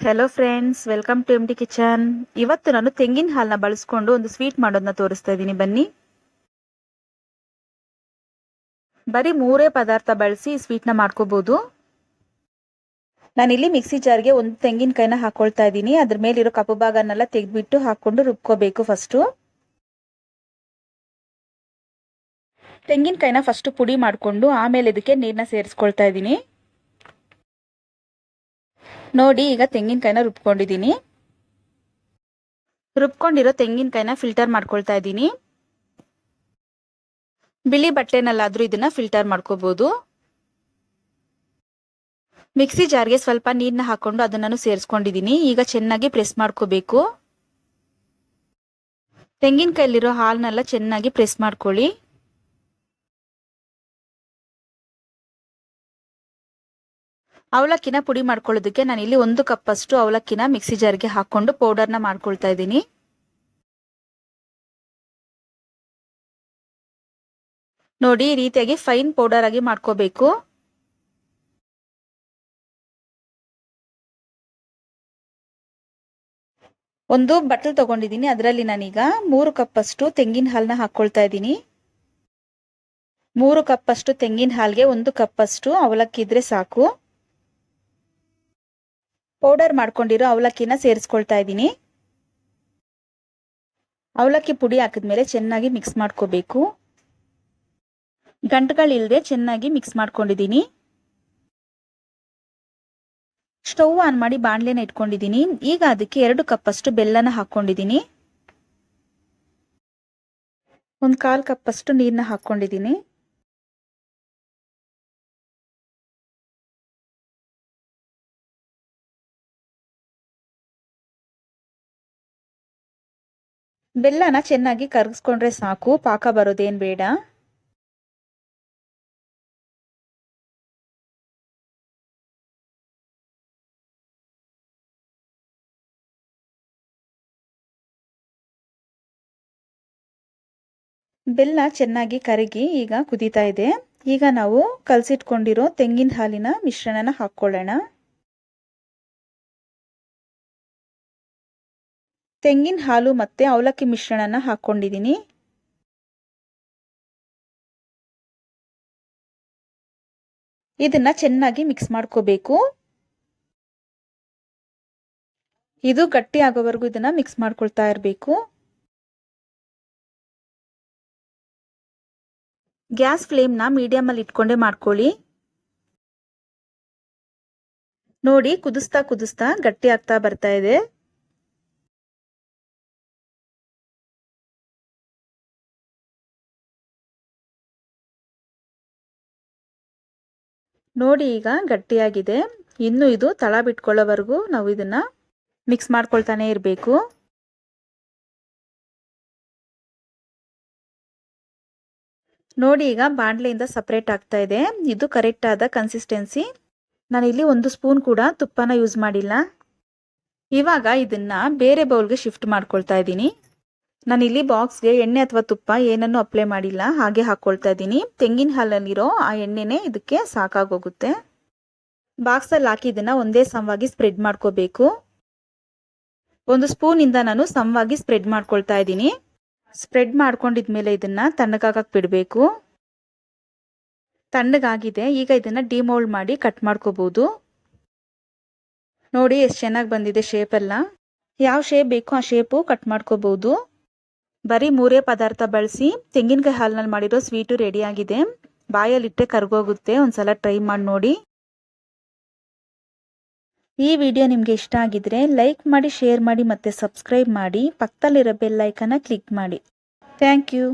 Hello friends welcome to M D kitchen ಇವತ್ತು ನಾನು ತೆಂಗಿನ ಹಾಲನ್ನ ಬಳಸ್ಕೊಂಡು ಒಂದು ಸ್ವೀಟ್ ಮಾಡೋದನ್ನ ತೋರಿಸ್ತಾ ಇದ್ದೀನಿ ಬನ್ನಿ. ಬರೀ ಮೂರೇ ಪದಾರ್ಥ ಬಳಸಿ ಸ್ವೀಟ್ನ ಮಾಡ್ಕೋಬಹುದು ನಾನಿಲ್ಲಿ ಮಿಕ್ಸಿ ಜಾರ್ಗೆ ಒಂದು ತೆಂಗಿನಕಾಯಿನ ಹಾಕೊಳ್ತಾ ಇದ್ದೀನಿ ಅದ್ರ ಮೇಲಿರೋ ಕಪ್ಪು ಭಾಗನೆಲ್ಲ ತೆಗೆದ್ಬಿಟ್ಟು ಹಾಕೊಂಡು ರುಬ್ಕೋಬೇಕು ಫಸ್ಟು. ತೆಂಗಿನಕಾಯಿನ ಫಸ್ಟ್ ಪುಡಿ ಮಾಡಿಕೊಂಡು ಆಮೇಲೆ ಇದಕ್ಕೆ ನೀರನ್ನ ಸೇರಿಸ್ಕೊಳ್ತಾ ಇದ್ದೀನಿ ನೋಡಿ, ಈಗ ತೆಂಗಿನಕಾಯಿನ ರುಬ್ಕೊಂಡಿದ್ದೀನಿ. ರುಬ್ಕೊಂಡಿರೋ ತೆಂಗಿನಕಾಯಿನ ಫಿಲ್ಟರ್ ಮಾಡ್ಕೊಳ್ತಾ ಇದ್ದೀನಿ. ಬಿಳಿ ಬಟ್ಟೆನಲ್ಲಾದ್ರೂ ಇದನ್ನ ಫಿಲ್ಟರ್ ಮಾಡ್ಕೋಬಹುದು ಮಿಕ್ಸಿ ಜಾರ್ಗೆ ಸ್ವಲ್ಪ ನೀರನ್ನ ಹಾಕೊಂಡು ಅದನ್ನು ಸೇರಿಸ್ಕೊಂಡಿದ್ದೀನಿ. ಈಗ ಚೆನ್ನಾಗಿ ಪ್ರೆಸ್ ಮಾಡ್ಕೋಬೇಕು. ತೆಂಗಿನಕಾಯಲ್ಲಿರೋ ಹಾಲನ್ನೆಲ್ಲ ಚೆನ್ನಾಗಿ ಪ್ರೆಸ್ ಮಾಡ್ಕೊಳ್ಳಿ. ಅವಲಕ್ಕಿನ ಪುಡಿ ಮಾಡ್ಕೊಳ್ಳೋದಕ್ಕೆ ನಾನು ಇಲ್ಲಿ ಒಂದು ಕಪ್ ಅಷ್ಟು ಅವಲಕ್ಕಿನ ಮಿಕ್ಸಿ ಜಾರ್ಗೆ ಹಾಕೊಂಡು ಪೌಡರ್ನ ಮಾಡ್ಕೊಳ್ತಾ ಇದ್ದೀನಿ. ನೋಡಿ, ಈ ರೀತಿಯಾಗಿ ಫೈನ್ ಪೌಡರ್ ಆಗಿ ಮಾಡ್ಕೋಬೇಕು. ಒಂದು ಬಟ್ಲ್ ತಗೊಂಡಿದ್ದೀನಿ, ಅದರಲ್ಲಿ ನಾನೀಗ ಮೂರು ಕಪ್ ಅಷ್ಟು ತೆಂಗಿನ ಹಾಲನ್ನ ಹಾಕೊಳ್ತಾ ಇದ್ದೀನಿ. ಮೂರು ಕಪ್ ಅಷ್ಟು ತೆಂಗಿನ ಹಾಲ್ಗೆ ಒಂದು ಕಪ್ ಅಷ್ಟು ಅವಲಕ್ಕಿ ಇದ್ರೆ ಸಾಕು. ಪೌಡರ್ ಮಾಡ್ಕೊಂಡಿರೋ ಅವಲಕ್ಕಿನ ಸೇರಿಸ್ಕೊಳ್ತಾ ಇದ್ದೀನಿ. ಅವಲಕ್ಕಿ ಪುಡಿ ಹಾಕಿದ್ಮೇಲೆ ಚೆನ್ನಾಗಿ ಮಿಕ್ಸ್ ಮಾಡ್ಕೋಬೇಕು. ಗಂಟುಗಳಿಲ್ಲದೆ ಚೆನ್ನಾಗಿ ಮಿಕ್ಸ್ ಮಾಡ್ಕೊಂಡಿದ್ದೀನಿ. ಸ್ಟವ್ ಆನ್ ಮಾಡಿ ಬಾಣಲೆನ ಇಟ್ಕೊಂಡಿದ್ದೀನಿ. ಈಗ ಅದಕ್ಕೆ ಎರಡು ಕಪ್ ಅಷ್ಟು ಬೆಲ್ಲನ ಹಾಕೊಂಡಿದ್ದೀನಿ ಒಂದು ಕಾಲು ಕಪ್ ಅಷ್ಟು ನೀರನ್ನ ಹಾಕೊಂಡಿದ್ದೀನಿ ಬೆಲ್ಲನ ಚೆನ್ನಾಗಿ ಕರಗಿಸ್ಕೊಂಡ್ರೆ ಸಾಕು, ಪಾಕ ಬರೋದೇನು ಬೇಡ. ಬೆಲ್ಲ ಚೆನ್ನಾಗಿ ಕರಗಿ ಈಗ ಕುದೀತಾ ಇದೆ. ಈಗ ನಾವು ಕಲಸಿಟ್ಕೊಂಡಿರೋ ತೆಂಗಿನ ಹಾಲಿನ ಮಿಶ್ರಣನ ಹಾಕ್ಕೊಳ್ಳೋಣ. ತೆಂಗಿನ ಹಾಲು ಮತ್ತೆ ಅವಲಕ್ಕಿ ಮಿಶ್ರಣನ ಹಾಕ್ಕೊಂಡಿದ್ದೀನಿ ಇದನ್ನ ಚೆನ್ನಾಗಿ ಮಿಕ್ಸ್ ಮಾಡ್ಕೋಬೇಕು. ಇದು ಗಟ್ಟಿ ಆಗೋವರೆಗೂ ಇದನ್ನ ಮಿಕ್ಸ್ ಮಾಡ್ಕೊಳ್ತಾ ಇರಬೇಕು. ಗ್ಯಾಸ್ ಫ್ಲೇಮ್ನ ಮೀಡಿಯಮಲ್ಲಿ ಇಟ್ಕೊಂಡೇ ಮಾಡ್ಕೊಳ್ಳಿ. ನೋಡಿ ಕುದಿಸ್ತಾ ಕುದಿಸ್ತಾ ಗಟ್ಟಿ ಆಗ್ತಾ ಬರ್ತಾ ಇದೆ. ನೋಡಿ ಈಗ ಗಟ್ಟಿಯಾಗಿದೆ. ಇನ್ನು ಇದು ತಳ ಬಿಟ್ಕೊಳ್ಳೋವರೆಗೂ ನಾವು ಇದನ್ನ ಮಿಕ್ಸ್ ಮಾಡ್ಕೊಳ್ತಾನೆ ಇರಬೇಕು. ನೋಡಿ ಈಗ ಬಾಣಲೆಯಿಂದ ಸಪ್ರೇಟ್ ಆಗ್ತಾ ಇದೆ. ಇದು ಕರೆಕ್ಟ್ ಆದ ಕನ್ಸಿಸ್ಟೆನ್ಸಿ ನಾನಿಲ್ಲಿ ಒಂದು ಸ್ಪೂನ್ ಕೂಡ ತುಪ್ಪನ ಯೂಸ್ ಮಾಡಿಲ್ಲ. ಇವಾಗ ಇದನ್ನ ಬೇರೆ ಬೌಲ್ಗೆ ಶಿಫ್ಟ್ ಮಾಡ್ಕೊಳ್ತಾ ಇದ್ದೀನಿ. ನಾನಿಲ್ಲಿ ಬಾಕ್ಸ್ಗೆ ಎಣ್ಣೆ ಅಥವಾ ತುಪ್ಪ ಏನನ್ನು ಅಪ್ಲೈ ಮಾಡಿಲ್ಲ, ಹಾಗೆ ಹಾಕ್ಕೊಳ್ತಾ ಇದ್ದೀನಿ. ತೆಂಗಿನ ಹಾಲಲ್ಲಿರೋ ಆ ಎಣ್ಣೆನೇ ಇದಕ್ಕೆ ಸಾಕಾಗೋಗುತ್ತೆ. ಬಾಕ್ಸಲ್ಲಿ ಹಾಕಿ ಇದನ್ನ ಒಂದೇ ಸಮವಾಗಿ ಸ್ಪ್ರೆಡ್ ಮಾಡ್ಕೋಬೇಕು. ಒಂದು ಸ್ಪೂನಿಂದ ನಾನು ಸಮವಾಗಿ ಸ್ಪ್ರೆಡ್ ಮಾಡ್ಕೊಳ್ತಾ ಇದ್ದೀನಿ. ಸ್ಪ್ರೆಡ್ ಮಾಡ್ಕೊಂಡಿದ್ಮೇಲೆ ಇದನ್ನ ತಣ್ಣಗಾಗಕ್ಕೆ ಬಿಡಬೇಕು. ತಣ್ಣಗಾಗಿದೆ, ಈಗ ಇದನ್ನ ಡಿಮೋಲ್ಡ್ ಮಾಡಿ ಕಟ್ ಮಾಡ್ಕೋಬಹುದು ನೋಡಿ ಎಷ್ಟು ಚೆನ್ನಾಗಿ ಬಂದಿದೆ ಶೇಪೆಲ್ಲ ಯಾವ ಶೇಪ್ ಬೇಕೋ ಆ ಶೇಪು ಕಟ್ ಮಾಡ್ಕೋಬಹುದು ಬರೀ ಮೂರೇ ಪದಾರ್ಥ ಬಳಸಿ ತೆಂಗಿನಕಾಯಿ ಹಾಲಿನಲ್ಲಿ ಮಾಡಿರೋ ಸ್ವೀಟು ರೆಡಿ ಆಗಿದೆ. ಬಾಯಲ್ಲಿಟ್ಟರೆ ಕರ್ಗೋಗುತ್ತೆ. ಒಂದ್ಸಲ ಟ್ರೈ ಮಾಡಿ ನೋಡಿ. ಈ ವಿಡಿಯೋ ನಿಮಗೆ ಇಷ್ಟ ಆಗಿದ್ರೆ ಲೈಕ್ ಮಾಡಿ ಶೇರ್ ಮಾಡಿ ಮತ್ತು ಸಬ್ಸ್ಕ್ರೈಬ್ ಮಾಡಿ. ಪಕ್ಕದಲ್ಲಿರೋ ಬೆಲ್ ಐಕನ್ನ ಕ್ಲಿಕ್ ಮಾಡಿ. Thank you